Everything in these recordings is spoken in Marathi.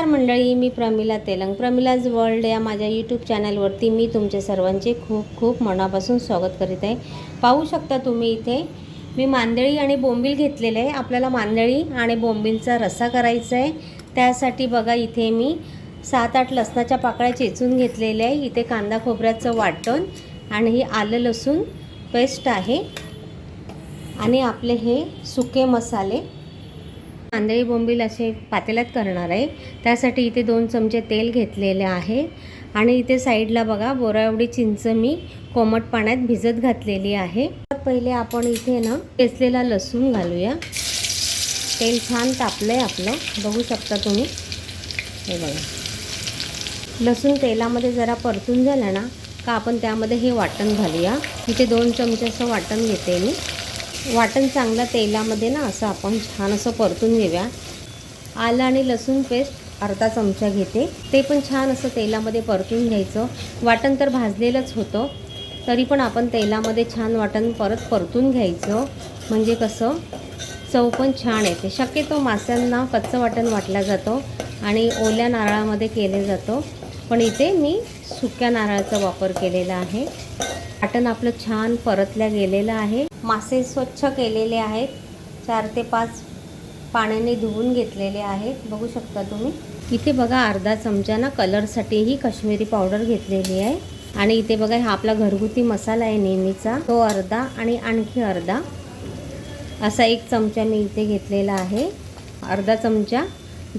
नमस्कार मंडळी मी प्रमिला तेलंग. प्रमिलाज वर्ल्ड या माझ्या यूट्यूब चॅनलवरती मी तुमच्या सर्वांचे खूप खूप मनापासून स्वागत करीत आहे. पाहू शकता तुम्ही इथे मी मांदळी आणि बोंबील घेतलेले आहे. आपल्याला मांदळी आणि बोंबीलचा रस्सा करायचा आहे. त्यासाठी बघा इथे मी सात आठ लसणाच्या पाकळ्या चेचून घेतलेल्या आहे. इथे कांदा खोबऱ्याचं वाटण आणि ही आलं लसूण पेस्ट आहे. आणि आपले हे सुके मसाले कांदळी बोंबील असे पातेल्यात करणार आहे. त्यासाठी इथे दोन चमचे तेल घेतलेले आहे. आणि इथे साईडला बघा बोरा एवढी चिंच मी कोमट पाण्यात भिजत घातलेली आहे. पहिले आपण इथे ना पेचलेला लसूण घालूया. तेल छान तापलं आहे आपलं. बघू शकता तुम्ही. हे बघा. लसूण तेलामध्ये जरा परतून झालं ना का आपण त्यामध्ये हे वाटण घालूया. इथे दोन चमचे असं वाटण घेते मी. वाटण चांगलं तेलामध्ये ना असं आपण छान असं परतून घेऊया. आलं आणि लसूण पेस्ट अर्धा चमचा घेते. ते पण छान असं तेलामध्ये परतून घ्यायचं. वाटण तर भाजलेलंच होतं. तरी पण आपण तेलामध्ये छान वाटण परत परतून घ्यायचं. म्हणजे कसं? चव पण छान येते. शक्यतो माशांना कच्चं वाटण वाटलं जातं आणि ओल्या नारळामध्ये केले जातो. पण इथे मी सुक्या नारळाचा वापर केलेला आहे. वाटण आपलं छान परतल्या गेलेलं आहे. मासे स्वच्छ केलेले आहेत. चार ते पाच पाण्याने धुवून घेतलेले आहेत. बघू शकता तुम्ही. इथे बघा अर्धा चमचा ना कलरसाठीही काश्मीरी पावडर घेतलेली आहे. आणि इथे बघा हा आपला घरगुती मसाला आहे नेहमीचा. तो अर्धा आणि आणखी अर्धा. असा एक चमचा मी इथे घेतलेला आहे. अर्धा चमचा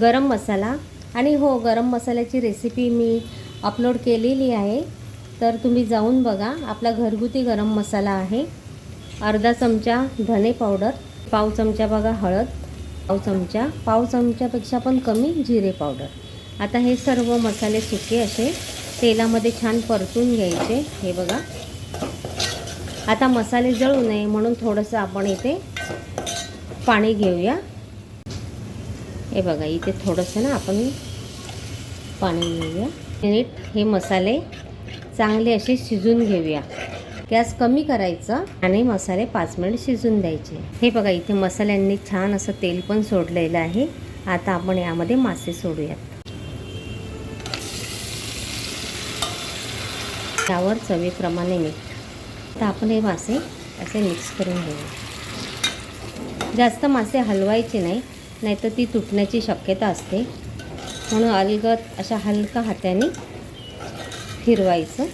गरम मसाला. आणि हो गरम मसाल्याची रेसिपी मी अपलोड केलेली आहे. तर तुम्ही जाऊन बघा. आपला घरगुती गरम मसाला आहे. अर्धा चमचा धने पावडर पाव चमचा बघा हळद पाव चमचा पाव चमच्यापेक्षा पण कमी जिरे पावडर. आता हे सर्व मसाले सुके असे तेलामध्ये छान परतून घ्यायचे हे बघा. आता मसाले जळू नये म्हणून थोडंसं आपण इथे पाणी घेऊया. हे बघा इथे थोडंसं ना आपण पाणी घेऊया. मिनिट हे मसाले चांगले असे शिजून घेऊया. गॅस कमी करायचा आणि मसाले पाच मिनिट शिजून द्यायचे. हे बघा इथे मसाल्यांनी छान असं तेल पण सोडलेलं आहे. आता आपण यामध्ये मासे सोडूयात. त्यावर चवीप्रमाणे मीठ. आता आपण हे मासे असे मिक्स करून घेऊया. जास्त मासे हलवायचे नाही नाहीतर ती तुटण्याची शक्यता असते. म्हणून अलगत अशा हलका हाताने फिरवायचं.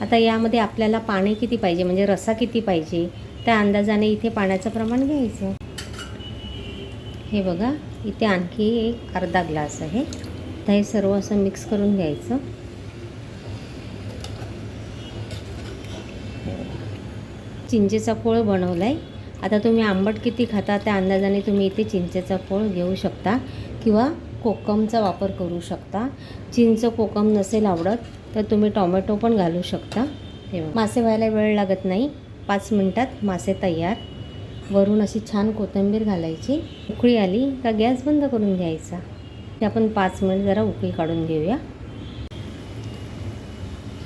आता यामध्ये आपल्याला पाणी किती पाहिजे? म्हणजे रसा किती पाहिजे? त्या अंदाजाने इथे पाण्याचं प्रमाण घ्यायचं. हे बघा इथे आणखी एक अर्धा ग्लास आहे. तर हे सर्व असं मिक्स करून घ्यायचं. चिंचेचा पोळ बनवला आहे आता तुम्ही आंबट किती खाता त्या अंदाजाने तुम्ही इथे चिंचेचा पोळ घेऊ शकता. किंवा कोकमचा वापर करू शकता. चिंच कोकम नसेल आवडत तर तुम्ही टॉमॅटो पण घालू शकता. मासे व्हायला वेळ लागत नाही. पाच मिनटात मासे तयार. वरून अशी छान कोथिंबीर घालायची. उकळी आली का गॅस बंद करून घ्यायचा. ते आपण पाच मिनिट जरा उकळी काढून घेऊया.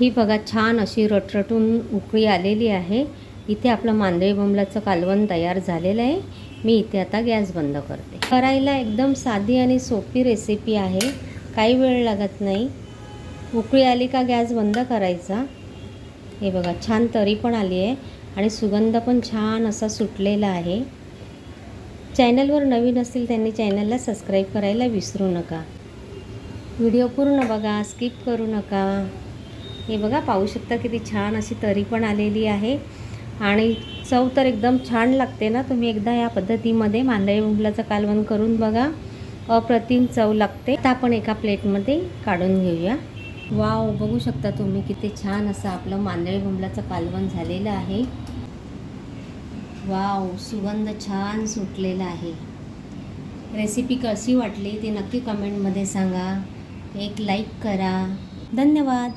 ही बघा छान अशी रटरटून उकळी आलेली आहे. इथे आपलं मांदळी बोंबलाचं कालवण तयार झालेलं आहे. मी इथे आता गॅस बंद करते. करायला एकदम साधी आणि सोपी रेसिपी आहे. काही वेळ लागत नाही. उकळी आली का गॅस बंद करायचा? हे बघा छान तरी पण आली आहे आणि सुगंध पण छान असा सुटलेला आहे. चॅनलवर नवीन असतील त्यांनी चॅनलला सबस्क्राईब करायला विसरू नका. व्हिडिओ पूर्ण बघा स्किप करू नका. हे बघा पाहू शकता किती छान अशी तरी पण आलेली आहे. आणि चव तर एकदम छान लागते ना. तुम्ही एकदा या पद्धतीमध्ये मांदळी मुंगलाचं कालवण करून बघा. अप्रतिम चव लागते. आता आपण एका प्लेटमध्ये काढून घेऊया. वाव बघू शकता तुम्ही किती छान असं आपलं मांदळी बुंबलाचं कालवण झालेलं आहे. वाव सुगंध छान सुटलेला आहे. रेसिपी कशी वाटली ती नक्की कमेंटमध्ये सांगा. एक लाईक करा. धन्यवाद.